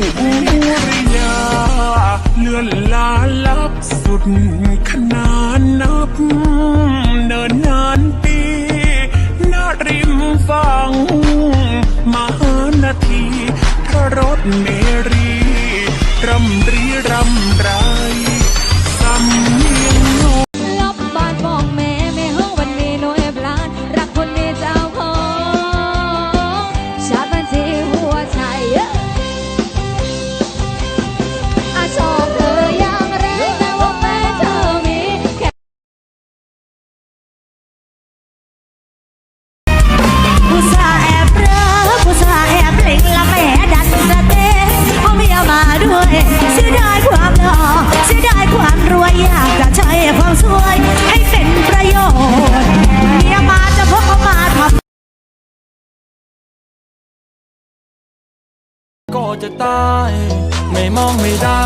ริยาเลื่อนลาลับสุดขนานนับ เนินนานปีนาริมฝั่งมหานาทีพระรถเมรี รำรีรำรา จะตาย ไม่มองไม่ได้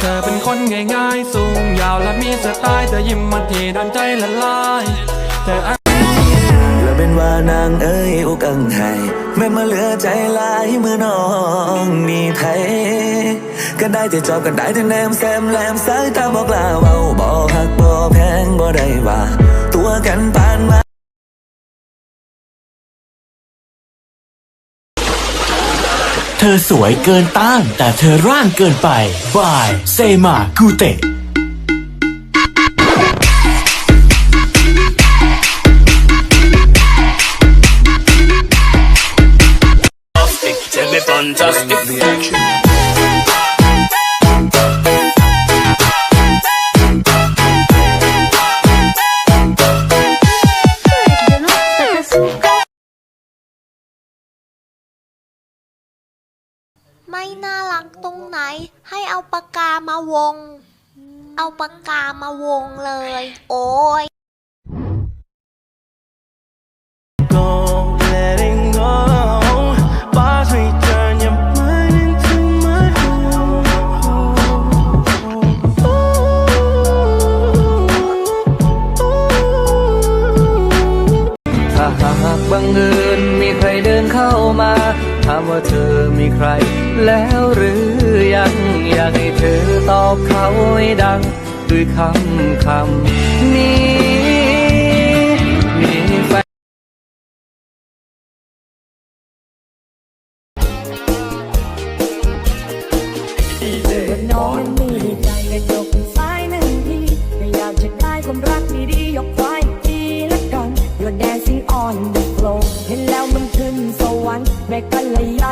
เธอเป็นคนง่ายๆ สูงยาวและมีสไตล์แต่ยิ้มมาทีดันใจละลายเธอแล้วเป็นว่านางเอ้ยอุกังไห้แม่มาเหลือใจลายมือน้องมีไผก็ได้แต่จอบกันได้แต่แนมแซมแลมสายตาบอกลาเว้าบ่หักบ่แพงบ่ได้ว่า ตัวกันปาน อสวยเกินต้าน แต่เธอร่างเกินไปบายเซมากูเตะ ไม่น่ารักตรงไหน ให้เอาปากกามาวง เอาปากกามาวงเลย โอ้ย ถ้าหากบังเอิญมีใครเดินเข้ามา ถามว่าเธอมีใคร แล้วหรือยังอยากให้เธอตอบเขาให้ดังด้วยคำคำนี้มีแฟนน้อง วรร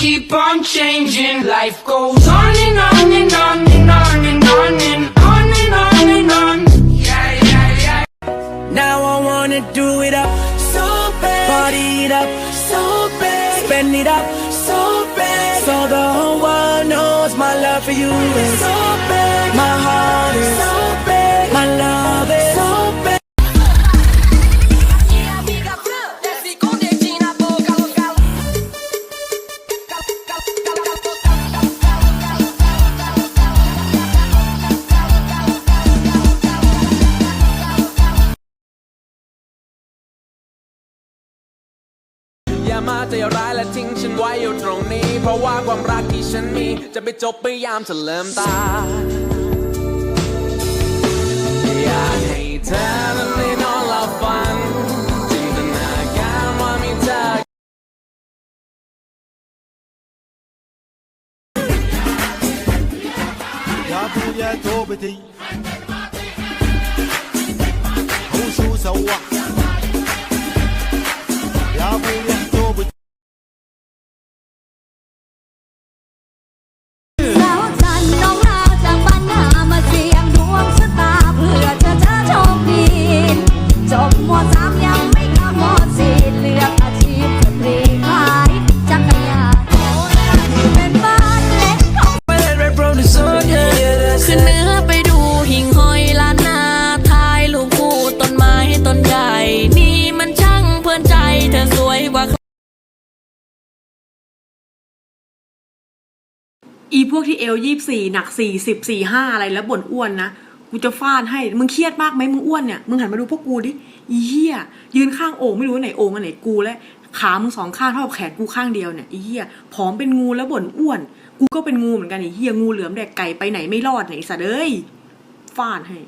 keep on changing, life goes on and on and on and on and on and on and on and on. Yeah, yeah, yeah. Now I wanna do it up so bad. Party it up so bad. Spend it up so bad. So the whole world knows my love for you. Is so ใจร้ายและทิ้งฉันไว้อยู่ตรงนี้ เพราะว่าความรักที่ฉันมี จะไปจบไปยามเลิมตา อยากให้เธอนั้ได้นอนหลับฝัน จิตนาการว่ามีเธอดี อีพวกที่เอลยี่สี่หนักสี่สิบสี่ห้าอะไรแล้วบ่นอ้วนนะกูจะฟาดให้ มึงเครียดมากไหมมึงอ้วนเนี่ย มึงหันมาดูพวกกูดิอีเหี้ย ยืนข้างโอ่งไม่รู้ว่าไหนโอ่งอันไหนกูและขามึงสองข้างเท่ากับแขนกูข้างเดียวเนี่ยอีเหี้ยผอมเป็นงูแล้วบ่นอ้วน กูก็เป็นงูเหมือนกันไอีเหี้ยงูเหลือมแดกไก่ไปไหนไม่รอดไหนสัตว์เอ้ยฟาดให้